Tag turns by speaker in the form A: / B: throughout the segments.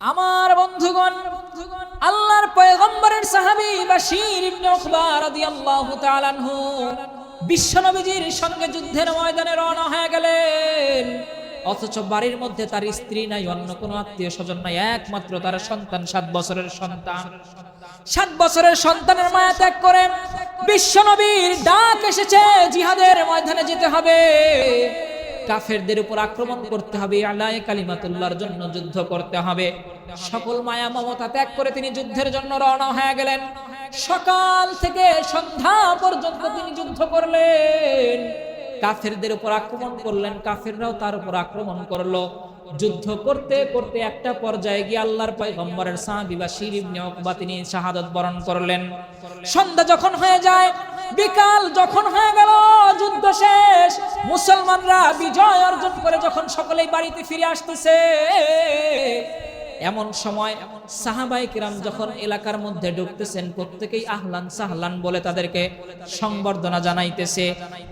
A: আমার বন্ধুগণ, আল্লাহর পয়গম্বরের সাহাবী বাশীর ইবনে উকবা রাদিয়াল্লাহু তাআলা আনহু বিশ্বনবীজির সঙ্গে যুদ্ধের ময়দানে রওনা হয়ে গেলেন। অথচ বাড়ির মধ্যে তার স্ত্রী নাই, অন্য কোনো আত্মীয় স্বজন নাই, একমাত্র তার সন্তান, সাত বছরের সন্তান। সাত বছরের সন্তানের মায়া ত্যাগ করে বিশ্বনবীর ডাক এসেছে, জিহাদের ময়দানে যেতে হবে। কাফেরদের উপর আক্রমণ করতে হবে, আল্লাহ কালিমাতুল্লাহর জন্য যুদ্ধ করতে হবে। সকল মায়া মমতা ত্যাগ করে তিনি যুদ্ধের জন্য রওনা হয়ে গেলেন। সকাল থেকে সন্ধ্যা পর্যন্ত তিনি যুদ্ধ করলেন। কাফেরদের উপর আক্রমণ করলেন, কাফেররাও তার উপর আক্রমণ করল। যুদ্ধ করতে করতে একটা পর্যায়ে গিয়ে আল্লাহর পয়গম্বরের সাহাবী বা শির ইবনে উকবা তিনি শাহাদাত বরণ করলেন। সন্ধ্যা যখন হয়ে যায়, বিকাল যখন হয়ে গেল মুসলমানরা বিজয় অর্জন করে যখন সকলেই বাড়িতে ফিরে আসতেছে, এমন সময় সাহাবাই কিরাম যখন এলাকার মধ্যে ঢুকতেছেন, প্রত্যেকেই আহলান সাহলান বলে তাদেরকে সংবর্ধনা জানাইতেছে।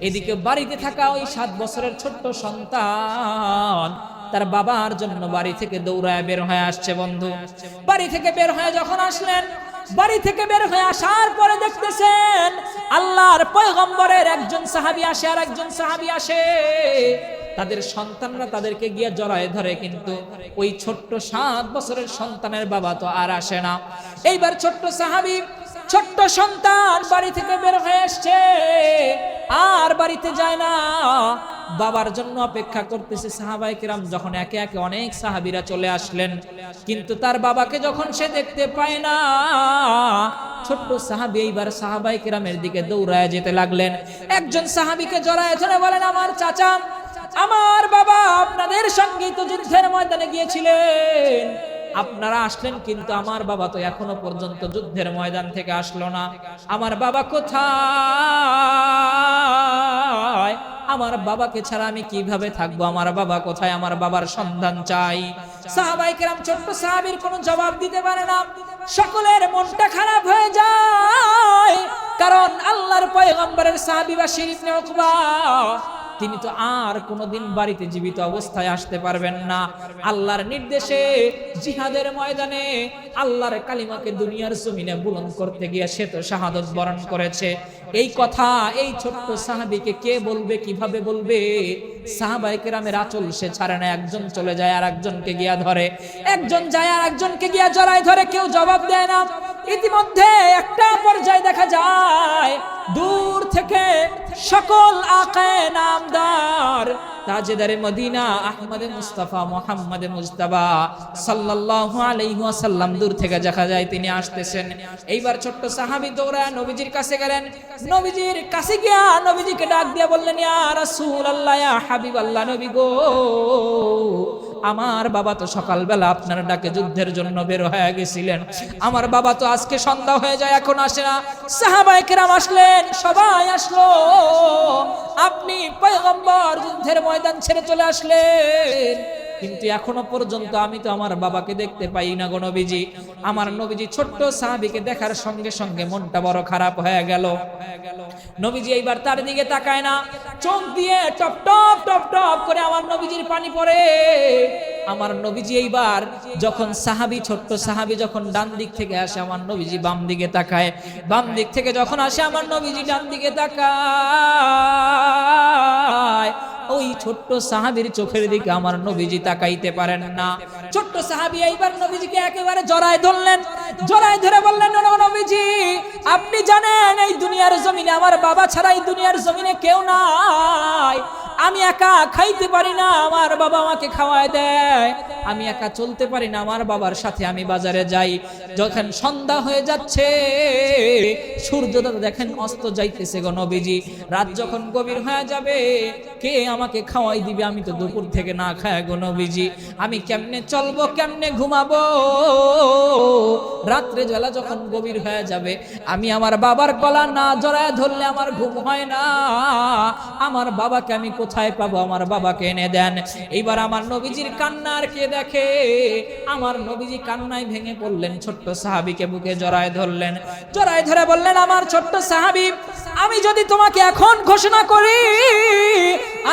A: এদিকে বাড়িতে থাকা ওই সাত বছরের ছোট্ট সন্তান তার বাবার জন্য বাড়ি থেকে দৌড়ায় বের হয়ে আসছে, বন্ধু। বাড়ি থেকে বের হয়ে যখন আসলেন, বাড়ি থেকে বের হয়ে আসার পরে দেখতেছেন আল্লাহর পয়গম্বরের একজন সাহাবি আসে আর একজন সাহাবি আসে। তাদের সন্তানরা তাদেরকে গিয়ে জড়ায় ধরে, কিন্তু ওই ছোট্ট সাত বছরের সন্তানের বাবা তো আর আসে না। এইবার ছোট্ট সাহাবি ছোট্ট সন্তান বাড়ি থেকে বের হয়ে আসছে, আর বাড়িতে যায় না। বাবার জন্য অপেক্ষা করতেছে সাহাবাই কিরাম, যখন একে একে অনেক সাহাবিরা চলে আসলেন। কিন্তু তার বাবাকে যখন সে দেখতে পায় না, ছোট্ট সাহাবি এইবার সাহাবাই কিরামের দিকে দৌড়ায় যেতে লাগলেন। একজন সাহাবিকে জড়ায় ধরে বলেন, আমার চাচা, আমার বাবা আপনাদের সঙ্গে তো যুদ্ধের ময়দানে গিয়েছিলেন। আপনারা আসলেন, কিন্তু আমার বাবা তো এখনও পর্যন্ত যুদ্ধের ময়দান থেকে আসলো না। আমার বাবা কোথায়? আমার বাবাকে ছাড়া আমি কীভাবে থাকব? আমার বাবা কোথায়? আমার বাবার সন্ধান চাই। সাহাবাই কেরাম ছোট্ট সাহাবির কোনো জবাব দিতে পারে না। সকলের মনটা খারাপ হয়ে যায়। কারণ আল্লাহর পয়গম্বরের সাহাবি বা শিরিফ উকবা তিনি তো আর কোনোদিন বাড়িতে জীবিত অবস্থায় আসতে পারবেন না। আল্লাহর নির্দেশে জিহাদের ময়দানে আল্লাহর কালিমাকে দুনিয়ার জমিনে বুলন করতে গিয়ে সে তো শাহাদত বরণ করেছে। এই কথা এই ছোট্ট সাহাবিকে কে বলবে কীভাবে বলবে? সাহাবাই কেরামের আচল সে ছাড়ে না একজন চলে যায় আর একজনকে গিয়া ধরে। একজন যায় আর একজনকে গিয়া জড়ায় ধরে কেউ জবাব দেয় না। ইতিমধ্যে একটা পর্যায়ে দেখা যায় দূর থেকে সকল আকায় নামদার তাজেদারে মদিনা আহমদে মুস্তাফা, মোহাম্মদে মুস্তাফা সাল্লাল্লাহু আলাইহি ওয়াসাল্লাম দূর থেকে দেখা যায় তিনি আসতেছেন। এইবার ছোট্ট সাহাবী দৌড়া নবীজির কাছে গেলেন। নবীজির কাছে গিয়া নবীজিকে ডাক দিয়া বললেন, ইয়া রাসূলুল্লাহ, ইয়া হাবিবাল্লাহ, নবী গো। আমার বাবা তো সকালবেলা আপনার ডাকে যুদ্ধের জন্য বের হয়ে গেছিলেন। আমার বাবা তো আজকে সন্ধ্যা হয়ে যায়, এখন আসে না। সাহাবায়ে কেরাম আসলেন, সবাই আসলো। আপনি পয়গম্বর যুদ্ধের ময়দান ছেড়ে চলে আসলেন। কিন্তু এখনও পর্যন্ত আমি তো আমার বাবাকে দেখতে পাই না গো নবীজি। আমার নবীজি ছোট্ট সাহাবিকে দেখার সঙ্গে সঙ্গে মনটা বড় খারাপ হয়ে গেল। নবীজি এইবার তার দিকে তাকায় না। চোখ দিয়ে টপ টপ টপ টপ করে আমার নবীজির পানি পড়ে। আমার নবীজি এইবার যখন সাহাবি, ছোট্ট সাহাবি যখন ডান দিক থেকে আসে, আমার নবীজি বাম দিকে তাকায়। বাম দিক থেকে যখন আসে, আমার নবীজি ডান দিকে তাকায়। ওই ছোট্ট সাহাবির চোখের দিকে আমার নবীজি তাকাইতে পারেন না। ছোট্ট সাহাবি এইবার নবীজিকে একেবারে জড়ায় ধরলেন। জড়ায় ধরে বললেন "ও নবীজি, আপনি জানেন এই দুনিয়ার জমিনে, আমার বাবা ছাড়া এই দুনিয়ার জমিনে কেউ নাই। আমি একা খাইতে পারি না, আমার বাবা আমাকে খাওয়ায় দেয়। আমি একা চলতে পারি না, আমার বাবার সাথে আমি বাজারে যাই। যখন সন্ধ্যা হয়ে যাচ্ছে সূর্যটা দেখেন অস্ত যাইতেছে গো নবীজি। রাত যখন গভীর হয়ে যাবে কে আমাকে খাওয়াই দিবে? আমি তো দুপুর থেকে না খায় গো নবীজি। আমি কেমনে চলবো, কেমনে ঘুমাবো? রাত্রে বেলা যখন গভীর হয়ে যাবে, আমি আমার বাবার গলা না জড়ায় ধরলে আমার ঘুম হয় না। আমার বাবাকে আমি কোথায় পাবো? আমার বাবাকে এনে দেন। এইবার আমার নবীজির কান্নার কে দেখে? আমার নবীজি কান্নায় ভেঙে পড়লেন, ছোট্ট সাহাবিকে বুকে জড়ায় ধরলেন। জড়ায় ধরে বললেন, আমার ছোট্ট সাহাবি আমি যদি তোমাকে এখন ঘোষণা করি,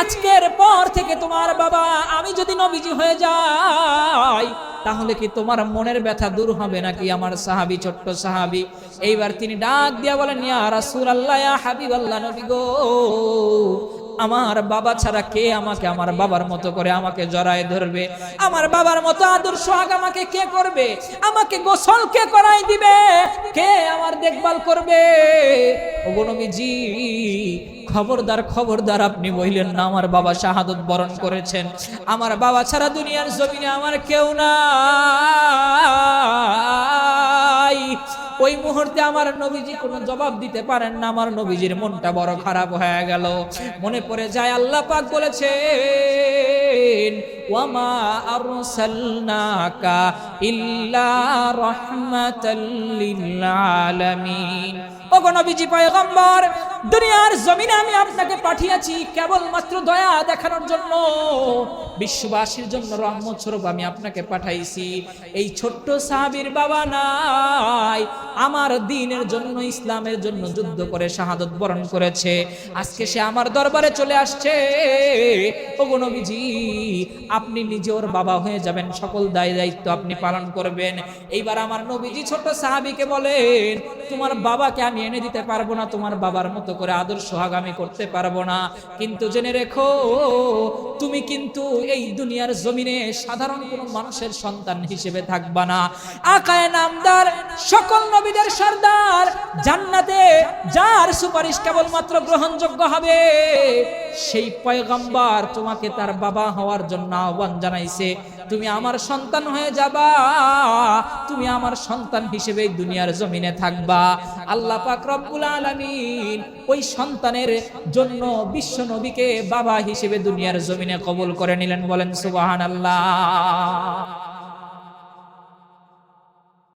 A: আজকের পর থেকে তোমার বাবা, আমি যদি নবীজি হয়ে যাই, তাহলে কি তোমার মনের ব্যথা দূর হবে নাকি আমার সাহাবি, ছোট্ট সাহাবি? এইবার তিনি ডাক দিয়া বলেন, ইয়া রাসূলুল্লাহ, ইয়া হাবিবাল্লাহ, নবী গো আমার বাবা ছাড়া কে আমাকে আমার বাবার মতো করে আমাকে জড়ায় ধরবে? আমার বাবার মতো আদর সোহাগ আমাকে কে করবে? আমাকে গোসল কে করাই দিবে? কে আমার দেখভাল করবে? ওগো নবীজি, খবরদার খবরদার আপনি বললেন না, আমার বাবা শাহাদত বরণ করেছেন। আমার বাবা ছাড়া দুনিয়ার জমিনে আমার কেউ নাই। ওই মুহূর্তে আমার নবীজি কোনো জবাব দিতে পারেন না, আমার নবীজির মনটা বড় খারাপ হয়ে গেল। মনে পড়ে যায় আল্লাহ পাক বলেছেন, ওয়ামা আরসালনাকা ইল্লা রাহমাতাল লিল আলামিন ওগো নবীজি পয়গম্বর, দুনিয়ার জমিনে আমি আপনাকে পাঠিয়েছি কেবলমাত্র দয়া দেখানোর জন্য। বিশ্ববাসীর জন্য রহমত স্বরূপ আমি আপনাকে পাঠাইছি। এই ছোট্ট সাহাবীর বাবা নাই, আমার দিনের জন্য, ইসলামের জন্য যুদ্ধ করে শাহাদত বরণ করেছে। আজকে সে আমার দরবারে চলে আসছে। ওগো নবীজি, আপনি নিজে ওর বাবা হয়ে যাবেন, সকল দায় দায়িত্ব আপনি পালন করবেন। এইবার আমার নবীজি ছোট সাহাবিকে বলেন, তোমার বাবাকে আমি এনে দিতে পারব না, তোমার বাবার মতো করে আদর্শ আগামী করতে পারব না। কিন্তু জেনে রেখো, তুমি কিন্তু এই দুনিয়ার জমিনে সাধারণ কোন মানুষের সন্তান হিসেবে থাকবা না। আকায় নামদার সকল নবীদের সর্দার জান্নাতে যার সুপারিশ কেবলমাত্র গ্রহণযোগ্য হবে, সেই পয়গম্বর তোমাকে তার বাবা হওয়ার জন্য আহ্বান জানাইছে, তুমি আমার সন্তান হয়ে যাবা, তুমি আমার সন্তান হিসেবে দুনিয়ার জমিনে থাকবা। আল্লাহ পাক রব্বুল আলামিন ওই সন্তানের জন্য বিশ্ব নবীকে বাবা হিসেবে দুনিয়ার জমিনে কবুল করে নিলেন। বলেন সুবহানাল্লাহ।